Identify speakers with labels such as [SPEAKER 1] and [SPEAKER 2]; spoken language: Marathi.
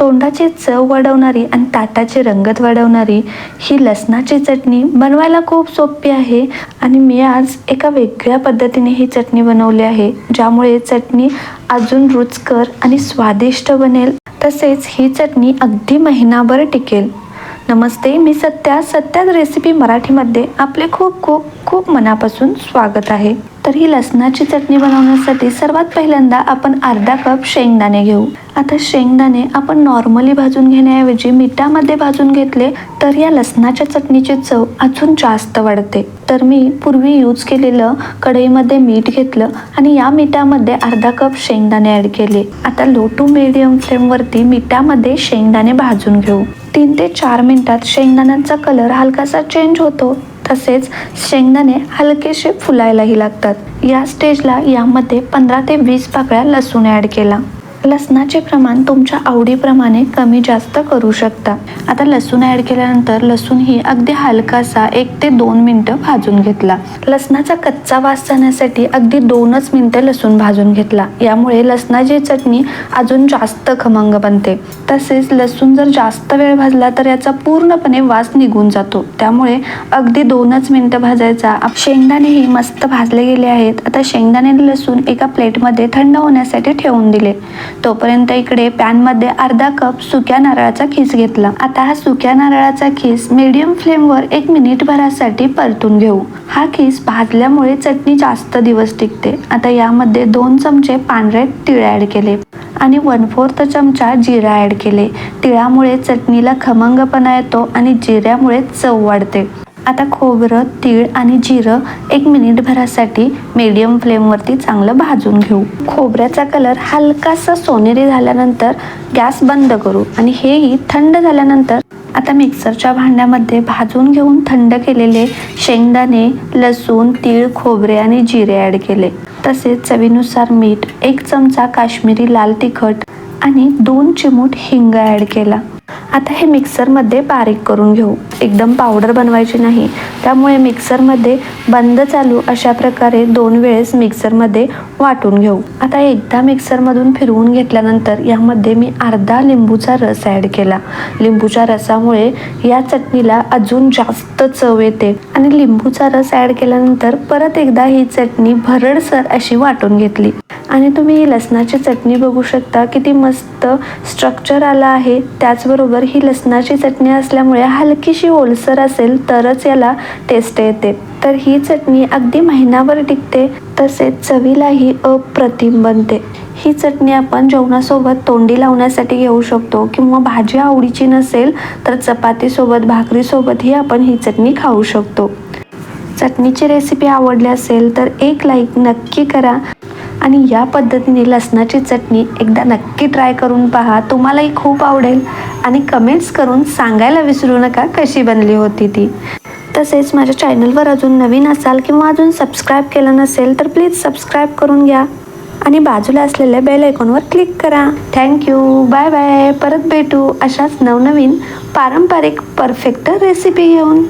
[SPEAKER 1] तोंडाची चव वाढवणारी आणि ताटाची रंगत वाढवणारी ही लसणाची चटणी बनवायला खूप सोपी आहे आणि मी आज एका वेगळ्या पद्धतीने ही चटणी बनवली आहे ज्यामुळे चटणी अजून रुचकर आणि स्वादिष्ट बनेल. तसेच ही चटणी अगदी महिनाभर टिकेल. नमस्ते मी सत्या. सत्याच रेसिपी मराठीमध्ये आपले खूप खूप खूप मनापासून स्वागत आहे. तर ही लसणाची चटणी बनवण्यासाठी सर्वात पहिल्यांदा आपण अर्धा कप शेंगदाणे घेऊ. आता शेंगदाणे आपण नॉर्मली भाजून घेण्याऐवजी मिठामध्ये भाजून घेतले तर या लसणाच्या चटणीची चव अजून जास्त वाढते. तर मी पूर्वी यूज केलेलं कढईमध्ये मीठ घेतलं आणि या मिठामध्ये अर्धा कप शेंगदाणे ॲड केले. आता लो टू मिडियम फ्लेमवरती मिठामध्ये शेंगदाणे भाजून घेऊ. तीन ते चार मिनटात शेंगदाण्यांचा कलर हलकासा चेंज होतो. तसेच शेंगदाणे हलकेसे फुलायलाही लागतात. या स्टेजला यामध्ये पंधरा ते वीस पाकळ्या लसूण ॲड केला. लसणाचे प्रमाण तुमच्या आवडीप्रमाणे कमी जास्त करू शकता. आता लसूण ॲड केल्यानंतर लसूण ही अगदी हलकासा एक ते दोन मिनटं भाजून घेतला. लसणाचा कच्चा वास जाण्यासाठी अगदी दोनच मिनटं लसूण भाजून घेतला. यामुळे लसणाची चटणी अजून जास्त खमंग बनते. तसेच लसूण जर जास्त वेळ भाजला तर याचा पूर्णपणे वास निघून जातो. त्यामुळे अगदी दोनच मिनटं भाजायचा. शेंगदाणेही मस्त भाजले गेले आहेत. आता शेंगदाणे लसूण एका प्लेटमध्ये थंड होण्यासाठी ठेवून दिले. तोपर्यंत इकडे पॅनमध्ये अर्धा कप सुक्या नारळाचा खीस घेतला. आता हा सुक्या नारळाचा खीस मीडियम फ्लेमवर एक मिनिट भरासाठी परतून घेऊ. हा खीस भाजल्यामुळे चटणी जास्त दिवस टिकते. आता यामध्ये दोन चमचे पांढरे तिळ ॲड केले आणि वन फोर्थ चमचा जिरा ॲड केले. तिळामुळे चटणीला खमंगपणा येतो आणि जिऱ्यामुळे चव वाढते. आता खोबरं तीळ आणि जिरं एक मिनिटभरासाठी मीडियम फ्लेमवरती चांगलं भाजून घेऊ. खोबऱ्याचा कलर हलकासा सोनेरी झाल्यानंतर गॅस बंद करू आणि हेही थंड झाल्यानंतर आता मिक्सरच्या भांड्यामध्ये भाजून घेऊन थंड केलेले शेंगदाणे लसूण तीळ खोबरे आणि जिरे ॲड केले. तसेच चवीनुसार मीठ एक चमचा काश्मीरी लाल तिखट आणि दोन चिमूट हिंग ॲड केला. आता हे मिक्सरमध्ये बारीक करून घेऊ. एकदम पावडर बनवायची नाही. त्यामुळे मिक्सरमध्ये बंद चालू अशा प्रकारे दोन वेळेस मिक्सरमध्ये वाटून घेऊ. आता एकदा मिक्सरमधून फिरवून घेतल्यानंतर यामध्ये मी अर्धा लिंबूचा रस ॲड केला. लिंबूच्या रसामुळे या चटणीला अजून जास्त चव येते आणि लिंबूचा रस ॲड केल्यानंतर परत एकदा ही चटणी भरडसर अशी वाटून घेतली. आणि तुम्ही लसणाची चटणी बघू शकता. किती मस्त स्ट्रक्चर आलं आहे. त्याचबरोबर ही लसणाची चटणी असल्यामुळे हलकीशी ओलसर असेल तरच याला टेस्ट येते. तर ही चटणी अगदी महिनाभर टिकते तसेच चवीलाही अप्रतिम बनते. ही चटणी आपण जेवणासोबत तोंडी लावण्यासाठी घेऊ शकतो किंवा भाजी आवडीची नसेल तर चपातीसोबत भाकरीसोबतही आपण ही चटणी खाऊ शकतो. चटणीची रेसिपी आवडली असेल तर एक लाईक नक्की करा. आणि या पद्धतीने लसणाची चटणी एकदा नक्की ट्राय करून पहा. तुम्हालाही खूप आवडेल. आणि कमेंट्स करून सांगायला विसरू नका कशी बनली होती ती. तसेच माझ्या चॅनलवर अजून नवीन असाल किंवा अजून सबस्क्राईब केलं नसेल तर प्लीज सबस्क्राईब करून घ्या. आणि बाजूला असलेल्या बेल आयकॉनवर क्लिक करा. थँक्यू बाय बाय परत भेटू अशाच नवनवीन पारंपरिक परफेक्ट रेसिपी घेऊन.